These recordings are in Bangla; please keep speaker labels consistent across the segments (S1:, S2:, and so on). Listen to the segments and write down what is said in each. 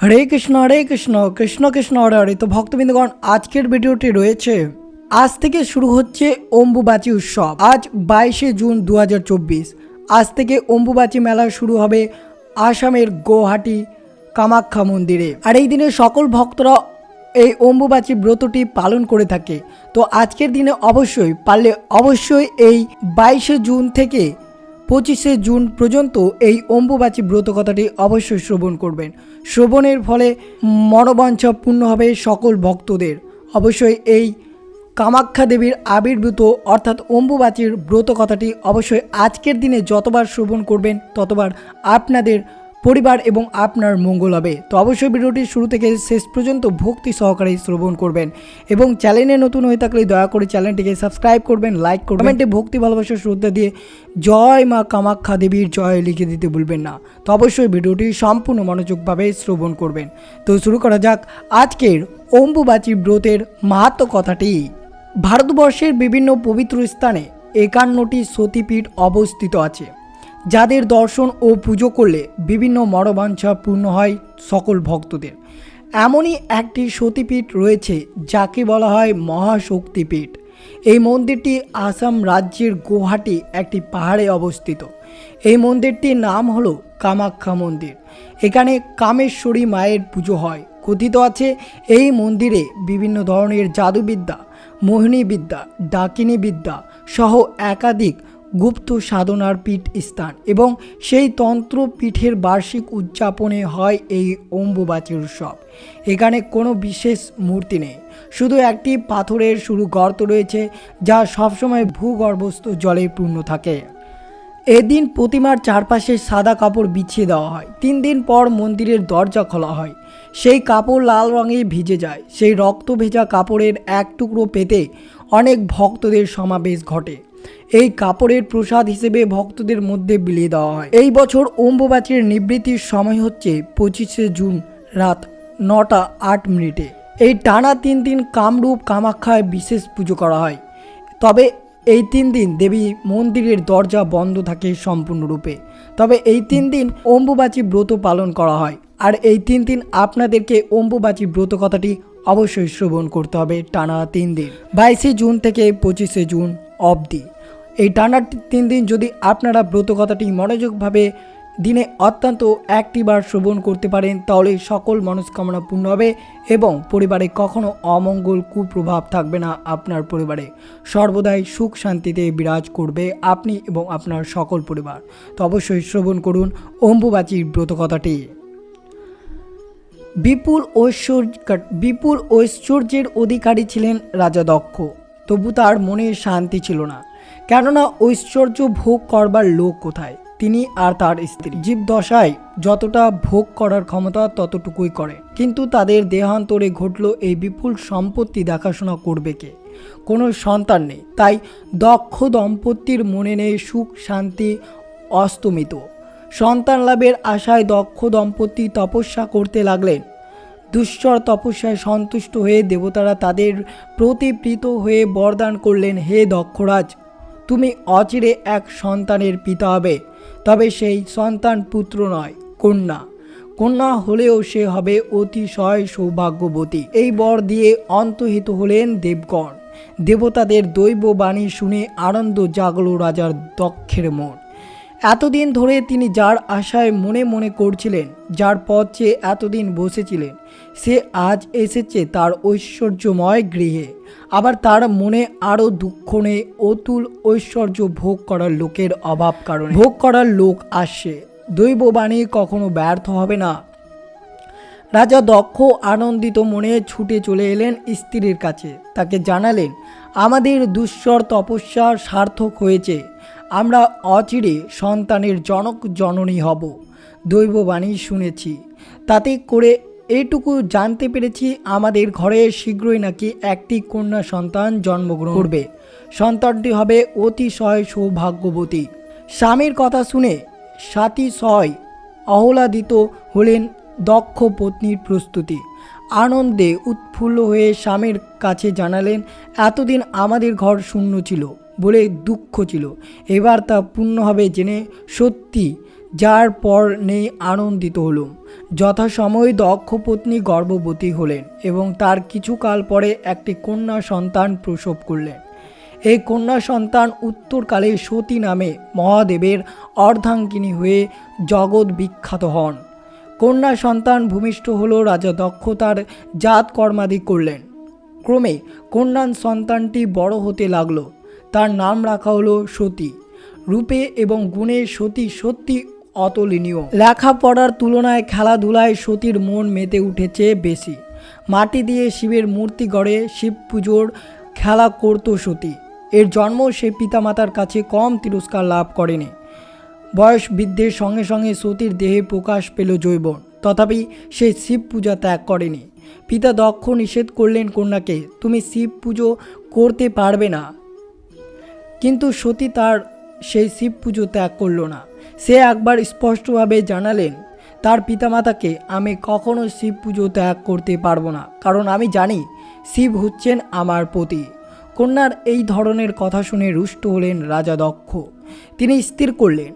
S1: হরে কৃষ্ণ হরে কৃষ্ণ কৃষ্ণ কৃষ্ণ, হরে হরে। তো ভক্তবৃন্দগণ, আজকের ভিডিওটি রয়েছে, আজ থেকে শুরু হচ্ছে অম্বুবাচী উৎসব। আজ বাইশে জুন দু হাজার চব্বিশ। আজ থেকে অম্বুবাচী মেলা শুরু হবে আসামের গৌহাটি কামাখ্যা মন্দিরে। আর এই দিনে সকল ভক্তরা এই অম্বুবাচী ব্রতটি পালন করে থাকে। তো আজকের দিনে অবশ্যই, পারলে অবশ্যই এই বাইশে জুন থেকে পঁচিশে জুন পর্যন্ত এই অম্বুবাচী ব্রত কথাটি অবশ্যই শ্রবণ করবেন। শ্রবণের ফলে মনোবাঞ্ছা পূর্ণ হবে সকল ভক্তদের। অবশ্যই এই কামাখ্যা দেবীর আবির্ভূত অর্থাৎ অম্বুবাচীর ব্রত কথাটি অবশ্যই আজকের দিনে যতবার শ্রবণ করবেন, ততবার আপনাদের পরিবার এবং আপনার মঙ্গল হবে। তো অবশ্যই ভিডিওটি শুরু থেকে শেষ পর্যন্ত ভক্তি সহকারে শ্রবণ করবেন এবং চ্যানেলে নতুন হয়ে থাকলে দয়া করে চ্যানেলটিকে সাবস্ক্রাইব করবেন, লাইক করবেন। কমেন্টে ভক্তি, ভালোবাসা, শ্রদ্ধা দিয়ে জয় মা কামাখ্যা দেবীর জয় লিখে দিতে ভুলবেন না। তো অবশ্যই ভিডিওটি সম্পূর্ণ মনোযোগভাবে শ্রবণ করবেন। তো শুরু করা যাক আজকের অম্বুবাচী ব্রতের মাহাত্ম কথাটি। ভারতবর্ষের বিভিন্ন পবিত্র স্থানে একান্নটি সতীপীঠ অবস্থিত আছে। যাদের দর্শন ও পুজো করলে বিভিন্ন মনোবাঞ্ছা পূর্ণ হয় সকল ভক্তদের। এমনই একটি সতীপীঠ রয়েছে যাকে বলা হয় মহাশক্তিপীঠ। এই মন্দিরটি আসাম রাজ্যের গুয়াহাটি একটি পাহাড়ে অবস্থিত। এই মন্দিরটির নাম হলো কামাখ্যা মন্দির। এখানে কামেশ্বরী মায়ের পুজো হয়। কথিত আছে, এই মন্দিরে বিভিন্ন ধরনের জাদুবিদ্যা মোহিনী বিদ্যা ডাকিনী বিদ্যা সহ একাধিক গুপ্ত সাধনার পীঠ স্থান এবং সেই তন্ত্র পীঠের বার্ষিক উদযাপনে হয় এই অম্বুবাচী উৎসব। এখানে কোনো বিশেষ মূর্তি নেই। শুধু একটি পাথরের শুরু গর্ত রয়েছে, যা সবসময় ভূগর্ভস্থ জলে পূর্ণ থাকে। এদিন প্রতিমার চারপাশে সাদা কাপড় বিছিয়ে দেওয়া হয়। তিন দিন পর মন্দিরের দরজা খোলা হয়। সেই কাপড় লাল রঙে ভিজে যায়। সেই রক্ত ভেজা কাপড়ের এক টুকরো পেতে অনেক ভক্তদের সমাবেশ ঘটে। এই কাপড়ের প্রসাদ হিসেবে ভক্তদের মধ্যে বিলিয়ে দেওয়া হয়। এই বছর অম্বুবাচীর নিবৃত্তির সময় হচ্ছে পঁচিশে জুন রাত নটা আট মিনিটে। এই টানা তিন দিন কামরূপ কামাখ্যায় বিশেষ পুজো করা হয়। তবে এই তিন দিন দেবী মন্দিরের দরজা বন্ধ থাকে সম্পূর্ণরূপে। তবে এই তিন দিন অম্বুবাচী ব্রত পালন করা হয়। আর এই তিন দিন আপনাদেরকে অম্বুবাচী ব্রত কথাটি অবশ্যই শ্রবণ করতে হবে টানা তিন দিন। বাইশে জুন থেকে পঁচিশে জুন অবধি। এই টানা তিন দিন যদি আপনারা ব্রত কথাটি মনোযোগভাবে দিনে অত্যন্ত একটিবার শ্রবণ করতে পারেন, তাহলে সকল মনস্কামনা পূর্ণ হবে এবং পরিবারে কখনো অমঙ্গল কুপ্রভাব থাকবে না আপনার পরিবারে। সর্বদাই সুখ শান্তিতে বিরাজ করবে আপনি এবং আপনার সকল পরিবার। তো অবশ্যই শ্রবণ করুন অম্বুবাচীর ব্রত কথাটি। বিপুল ঐশ্বর্য, বিপুল ঐশ্বর্যের অধিকারী ছিলেন রাজা দক্ষ তবু তার মনে শান্তি ছিল না। কেননা ঐশ্বর্য ভোগ করবার লোক কোথায়? তিনি আর তার স্ত্রী। জীবদশায় যতটা ভোগ করার ক্ষমতা ততটুকুই করে। কিন্তু তাদের দেহান্তরে ঘটল এই বিপুল সম্পত্তি দেখাশোনা করবে কে? কোনো সন্তান নেই। তাই দক্ষ দম্পতির মনে নেই সুখ, শান্তি, অস্তমিত। সন্তান লাভের আশায় দক্ষ দম্পতি তপস্যা করতে লাগলেন। দুশ্চর তপস্যায় সন্তুষ্ট হয়ে দেবতারা তাদের প্রতিপ্রীত হয়ে বরদান করলেন, হে দক্ষরাজ তুমি অচিরে এক সন্তানের পিতা হবে, তবে সেই সন্তান পুত্র নয়, কন্যা। কন্যা হলেও সে হবে অতিশয় সৌভাগ্যবতী। এই বর দিয়ে অন্তহিত হলেন দেবগণ। দেবতাদের দৈব বাণী শুনে আনন্দ জাগল রাজার দক্ষের মন। এতদিন ধরে তিনি যার আশায় মনে মনে করছিলেন, যার পথ চেয়ে এতদিন বসেছিলেন, সে আজ এসেছে তার ঐশ্বর্যময় গৃহে। আবার তার মনে আরও দুঃখ নেই, অতুল ঐশ্বর্য ভোগ করার লোকের অভাব কারণে। ভোগ করার লোক আসছে, দৈববাণী কখনো ব্যর্থ হবে না। রাজা দক্ষ, আনন্দিত মনে ছুটে চলে এলেন স্ত্রীর কাছে। তাকে জানালেন, আমাদের দুঃস্বর তপস্যা সার্থক হয়েছে আমরা অচিরে সন্তানের জনক জননী হব, দৈববাণী শুনেছি। তাতে করে এইটুকু জানতে পেরেছি, আমাদের ঘরে শীঘ্রই নাকি একটি কন্যা সন্তান জন্মগ্রহণ করবে। সন্তানটি হবে অতিশয় সৌভাগ্যবতী। স্বামীর কথা শুনে সাতিশয় অহলাদিত হলেন দক্ষ পত্নীর প্রস্তুতি। আনন্দে উৎফুল্ল হয়ে স্বামীর কাছে জানালেন, এতদিন আমাদের ঘর শূন্য ছিল। বলে দুঃখ ছিল। এবার তা পূর্ণভাবে জেনে সত্যি যার পর নেই আনন্দিত হলুম। যথাসময়ে দক্ষ পত্নী গর্ভবতী হলেন এবং তার কিছুকাল পরে একটি কন্যা সন্তান প্রসব করলেন। এই কন্যা সন্তান উত্তরকালে সতী নামে মহাদেবের অর্ধাঙ্গিনী হয়ে জগৎ বিখ্যাত হন। কন্যা সন্তান ভূমিষ্ঠ হল রাজা দক্ষ তার জাত কর্মাদি করলেন। ক্রমে কন্যা সন্তানটি বড় হতে লাগল। তার নাম রাখা হলো সতী। রূপে এবং গুণে সতী সত্যি অতুলনীয়। লেখাপড়ার তুলনায় খেলাধুলায় সতীর মন মেতে উঠেছে বেশি। মাটি দিয়ে শিবের মূর্তি গড়ে শিব পুজোর খেলা করত সতী। এর জন্ম সে পিতামাতার কাছে কম তিরস্কার লাভ করেনি। বয়স বৃদ্ধের সঙ্গে সঙ্গে সতীর দেহে প্রকাশ পেল জৈবন তথাপি সে শিব পূজা ত্যাগ করেনি। পিতা দক্ষ নিষেধ করলেন কন্যাকে, তুমি শিব পুজো করতে পারবে না। কিন্তু সতী তার সেই শিব পুজো ত্যাগ করল না। সে একবার স্পষ্টভাবে জানালেন, তার পিতামাতাকে আমি কখনো শিব পুজো ত্যাগ করতে পারব না, কারণ আমি জানি শিব হচ্ছেন আমার পতি। কন্যার এই ধরনের কথা শুনে রুষ্ট হলেন রাজা দক্ষ। তিনি স্থির করলেন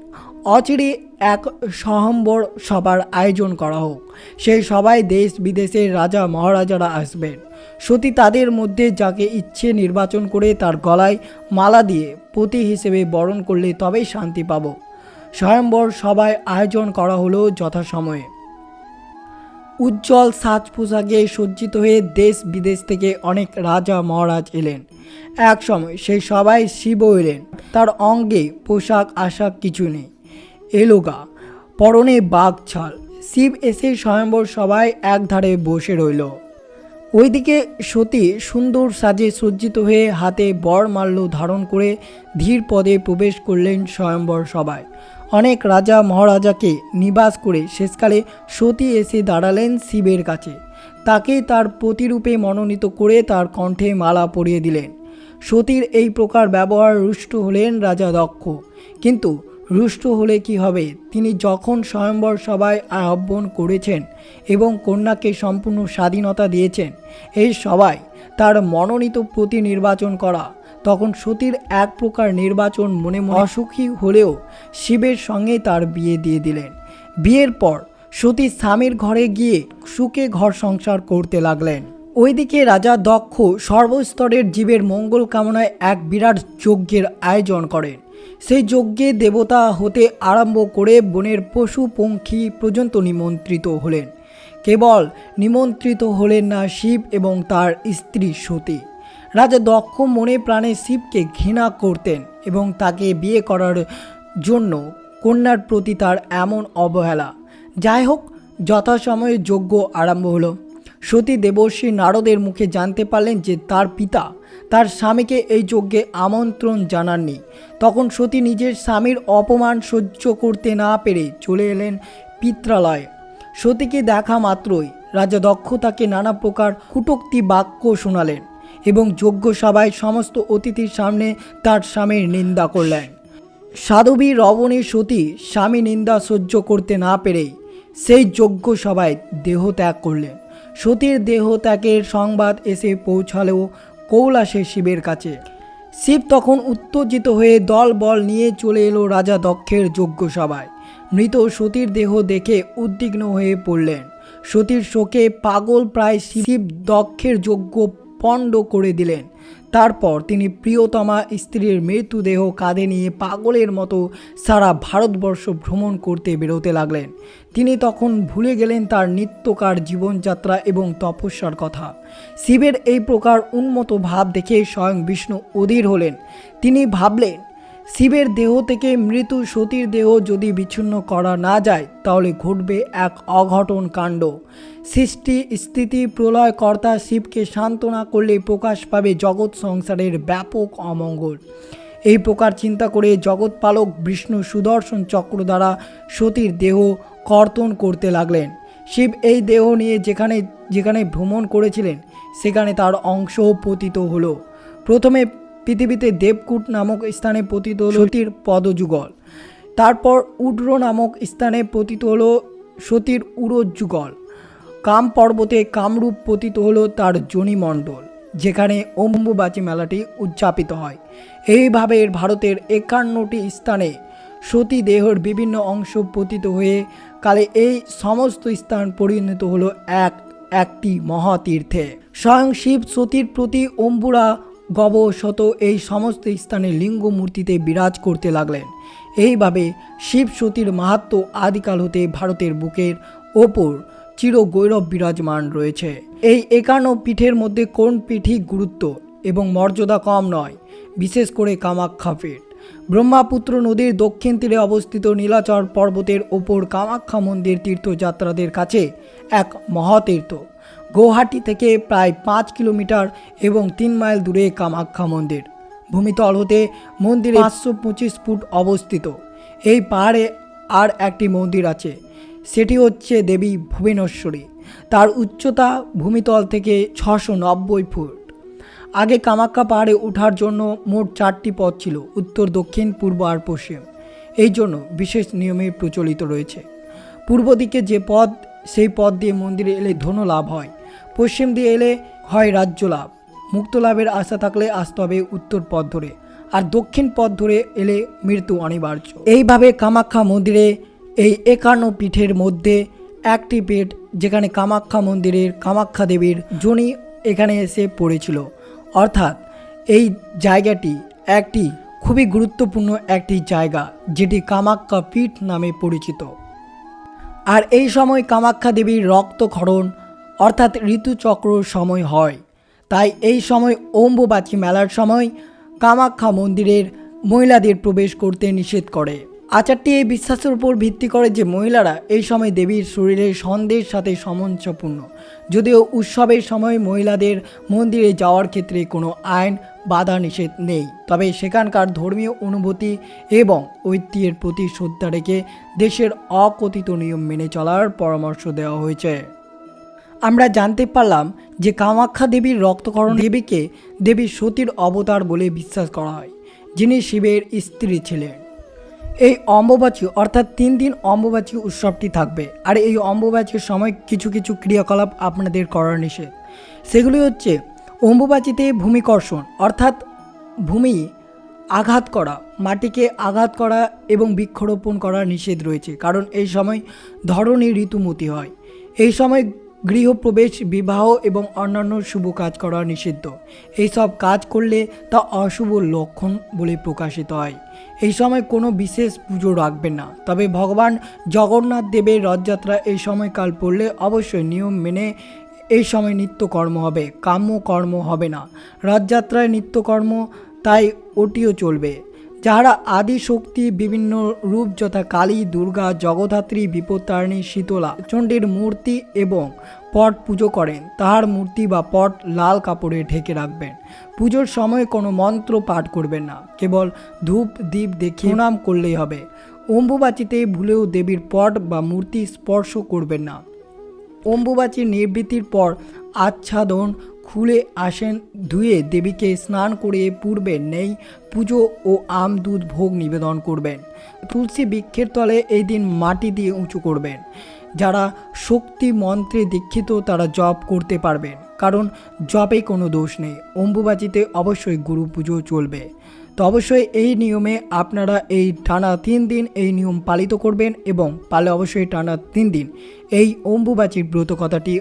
S1: অচিরে এক সহম্বর সভার আয়োজন করা হোক। সেই সবাই দেশ বিদেশের রাজা মহারাজারা আসবেন। সতী তাদের মধ্যে যাকে ইচ্ছে নির্বাচন করে তার গলায় মালা দিয়ে পতি হিসেবে বরণ করলে তবেই শান্তি পাব। স্বয়ম্বর সভায় আয়োজন করা হলো যথাসময়ে। উজ্জ্বল সাজ পোশাকে সজ্জিত হয়ে দেশ বিদেশ থেকে অনেক রাজা মহারাজ এলেন। এক সময় সেই সবাই শিবও এলেন। তার অঙ্গে পোশাক আশাক কিছু নেই। এলোগা পরনে বাঘ ছাল। শিব এসে স্বয়ম্বর সবাই একধারে বসে রইল। ওইদিকে সতী সুন্দর সাজে সজ্জিত হয়ে হাতে বর মাল্য ধারণ করে ধীর পদে প্রবেশ করলেন স্বয়ম্বর সবাই অনেক রাজা মহারাজাকে নিবাস করে শেষকালে সতী এসে দাঁড়ালেন শিবের কাছে। তাকে তার প্রতিরূপে মনোনীত করে তার কণ্ঠে মালা পরিয়ে দিলেন। সতীর এই প্রকার ব্যবহার রুষ্ট হলেন রাজা দক্ষ। কিন্তু রুষ্ট হলে কি হবে? তিনি যখন স্বয়ম্বর সভায় আহ্বান করেছেন এবং কন্যাকে সম্পূর্ণ স্বাধীনতা দিয়েছেন এই সবাই তার মনোনীত প্রতি নির্বাচন করা, তখন সতীর এক প্রকার নির্বাচন মনে মনে অসুখী হলেও শিবের সঙ্গে তার বিয়ে দিয়ে দিলেন। বিয়ের পর সতী স্বামীর ঘরে গিয়ে সুখে ঘর সংসার করতে লাগলেন। ওইদিকে রাজা দক্ষ সর্বস্তরের জীবের মঙ্গল কামনায় এক বিরাট যজ্ঞের আয়োজন করেন। সেই যজ্ঞে দেবতা হতে আরম্ভ করে বনের পশু পঙ্খী পর্যন্ত নিমন্ত্রিত হলেন। কেবল নিমন্ত্রিত হলেন না শিব এবং তার স্ত্রী সতী। রাজা দক্ষ মনে প্রাণে শিবকে ঘৃণা করতেন এবং তাকে বিয়ে করার জন্য কন্যার প্রতি তার এমন অবহেলা। যাই হোক, যথাসময়ে যজ্ঞ আরম্ভ হলো। সতী দেবর্ষী নারদের মুখে জানতে পারলেন যে তার পিতা তার স্বামীকে এই যজ্ঞে আমন্ত্রণ জানাননি। তখন সতী নিজের স্বামীর অপমান সহ্য করতে না পেরে চলে এলেন পিত্রালয়ে। সতীকে দেখা মাত্রই রাজা দক্ষ তাকে নানা প্রকার কুটোক্তি বাক্য শোনালেন এবং যজ্ঞ সভায় সমস্ত অতিথির সামনে তার স্বামীর নিন্দা করলেন। সাধবী রবণী সতী স্বামী নিন্দা সহ্য করতে না পেরেই সেই যজ্ঞ সভায় দেহ ত্যাগ করলেন। সতীর দেহ ত্যাগের সংবাদ এসে পৌঁছালেও কৌলাসে শিবের কাছে। শিব তখন উত্তেজিত হয়ে দল বল নিয়ে চলে এলো রাজা দক্ষের যোগ্য সভায়। মৃত সতীর দেহ দেখে উদ্বিগ্ন হয়ে পড়লেন। সতীর শোকে পাগল প্রায় শিব দক্ষের যজ্ঞ পণ্ড করে দিলেন। তারপর তিনি প্রিয়তমা স্ত্রীর মৃত্যুদেহ কাঁধে নিয়ে পাগলের মতো সারা ভারতবর্ষ ভ্রমণ করতে বেরোতে লাগলেন। তিনি তখন ভুলে গেলেন তার নিত্যকার জীবনযাত্রা এবং তপস্যার কথা। শিবের এই প্রকার উন্মত ভাব দেখে স্বয়ং বিষ্ণু অধীর হলেন। তিনি ভাবলেন শিবের দেহ থেকে মৃত্যু সতীর দেহ যদি বিচ্ছিন্ন করা না যায়, তাহলে ঘটবে এক অঘটন কাণ্ড। সৃষ্টি, স্থিতি প্রলয় কর্তা শিবকে সান্ত্বনা করলে প্রকাশ পাবে জগৎ সংসারের ব্যাপক অমঙ্গল। এই প্রকার চিন্তা করে জগৎপালক বিষ্ণু সুদর্শন চক্র দ্বারা সতীর দেহ কর্তন করতে লাগলেন। শিব এই দেহ নিয়ে যেখানে যেখানে ভ্রমণ করেছিলেন, সেখানে তার অংশও পতিত হলো। প্রথমে পৃথিবীতে দেবকূট নামক স্থানে পতিত হল সতীর পদযুগল। তারপর উড্র নামক স্থানে পতিত হল সতীর উড়োযুগল। কাম পর্বতে কামরূপ পতিত হল তার জনিমণ্ডল যেখানে অম্বুবাচী মেলাটি উদযাপিত হয়। এইভাবে ভারতের একান্নটি স্থানে সতী দেহর বিভিন্ন অংশ পতিত হয়ে কালে এই সমস্ত স্থান পরিণত হলো এক, একটি মহাতীর্থে। স্বয়ং শিব সতীর প্রতি অম্বুরা গব শত এই সমস্ত স্থানে লিঙ্গ মূর্তিতে বিরাজ করতে লাগলেন। এইভাবে শিব সতীর মাহাত্ম আদিকাল হতে ভারতের বুকের ওপর চির গৌরব বিরাজমান রয়েছে। এই একান্ন পীঠের মধ্যে কোন পীঠই গুরুত্ব এবং মর্যাদা কম নয়, বিশেষ করে কামাখ্যা পীঠ। ব্রহ্মাপুত্র নদীর দক্ষিণ তীরে অবস্থিত নীলাচর পর্বতের ওপর কামাখ্যা মন্দির তীর্থযাত্রাদের কাছে এক মহাতীর্থ। গৌহাটি থেকে প্রায় পাঁচ কিলোমিটার এবং তিন মাইল দূরে কামাখ্যা মন্দির। ভূমিতল হতে মন্দিরে পাঁচশো পঁচিশ ফুট অবস্থিত। এই পাহাড়ে আর একটি মন্দির আছে। সেটি হচ্ছে দেবী ভুবনেশ্বরী। তার উচ্চতা ভূমিতল থেকে ছশো নব্বই ফুট। আগে কামাখ্যা পাহাড়ে ওঠার জন্য মোট চারটি পথ ছিল, উত্তর, দক্ষিণ, পূর্ব আর পশ্চিম। এই জন্য বিশেষ নিয়মে প্রচলিত রয়েছে। পূর্ব দিকে যে পথ, সেই পথ দিয়ে মন্দিরে এলে ধনু লাভ হয়। পশ্চিম দিয়ে এলে হয় রাজ্য লাভ। মুক্ত লাভের আশা থাকলে আসতে হবে উত্তর পথ ধরে, আর দক্ষিণ পথ ধরে এলে মৃত্যু অনিবার্য। এইভাবে কামাখ্যা মন্দিরে এই একান্ন পীঠের মধ্যে একটি পীঠ, যেখানে কামাখ্যা মন্দিরের কামাখ্যা দেবীর জনি এখানে এসে পড়েছিল। অর্থাৎ এই জায়গাটি একটি খুবই গুরুত্বপূর্ণ একটি জায়গা, যেটি কামাখ্যা পীঠ নামে পরিচিত। আর এই সময় কামাখ্যা দেবীর রক্তক্ষরণ অর্থাৎ ঋতুচক্র সময় হয়। তাই এই সময় অম্বুবাচী মেলার সময় কামাখ্যা মন্দিরের মহিলাদের প্রবেশ করতে নিষেধ করে। আচারটি এই বিশ্বাসের উপর ভিত্তি করে যে মহিলারা এই সময় দেবীর শরীরের সন্দেহের সাথে সমঞ্চপূর্ণ। যদিও উৎসবের সময় মহিলাদের মন্দিরে যাওয়ার ক্ষেত্রে কোনো আইন, বাধা, নিষেধ নেই। তবে সেখানকার ধর্মীয় অনুভূতি এবং ঐতিহ্যের প্রতি শ্রদ্ধা রেখে দেশের অকথিত নিয়ম মেনে চলার পরামর্শ দেওয়া হয়েছে। আমরা জানতে পারলাম যে কামাখ্যা দেবীর রক্তকরণ দেবীকে দেবী সতীর অবতার বলে বিশ্বাস করা হয়, যিনি শিবের স্ত্রী ছিলেন। এই অম্বুবাচী অর্থাৎ তিন দিন অম্বুবাচী উৎসবটি থাকবে। আর এই অম্বুবাচীর সময় কিছু কিছু ক্রিয়াকলাপ আপনাদের করার নিষেধ। সেগুলি হচ্ছে অম্বুবাচীতে ভূমিকর্ষণ, অর্থাৎ ভূমি আঘাত করা, মাটিকে আঘাত করা এবং বৃক্ষরোপণ করা নিষেধ রয়েছে। কারণ এই সময় ধরণী ঋতুমতি হয়। এই সময় গৃহপ্রবেশ, বিবাহ এবং অন্যান্য শুভ কাজ করা নিষিদ্ধ। এইসব কাজ করলে তা অশুভ লক্ষণ বলে প্রকাশিত হয়। এই সময় কোনো বিশেষ পুজো রাখবেন না। তবে ভগবান জগন্নাথ দেবের রথযাত্রা এই সময়কাল পড়লে অবশ্যই নিয়ম মেনে এই সময় নিত্যকর্ম হবে। কাম্য কর্ম হবে না। রথযাত্রায় নিত্যকর্ম, তাই ওটিও চলবে। যাহারা আদি শক্তি বিভিন্ন রূপ যথা কালী, দুর্গা জগধাত্রী বিপত্তারিণী, শীতলা চণ্ডীর মূর্তি এবং পট পুজো করেন। তাহার মূর্তি বা পট লাল কাপড়ে ঢেকে রাখবেন। পুজোর সময় কোনো মন্ত্র পাঠ করবেন না। কেবল ধূপ দ্বীপ দেখে প্রণাম করলেই হবে। অম্বুবাচিতে ভুলেও দেবীর পট বা মূর্তি স্পর্শ করবেন না। অম্বুবাচীর নিবৃত্তির পর আচ্ছাদন খুলে আসেন, ধুয়ে দেবীকে স্নান করে পূর্বে নেই, পুজো ও আম দুধ ভোগ নিবেদন করবেন। তুলসী বৃক্ষের তলে এই দিন মাটি দিয়ে উঁচু করবেন। যারা শক্তি মন্ত্রে দীক্ষিত, তারা জপ করতে পারবেন। কারণ জপে কোনো দোষ নেই। অম্বুবাচিতে অবশ্যই গুরু পুজো চলবে। তো অবশ্যই এই নিয়মে আপনারা এই টানা তিন দিন এই নিয়ম পালিত করবেন এবং পালে অবশ্যই টানা তিন দিন এই অম্বুবাচীর ব্রত কথাটি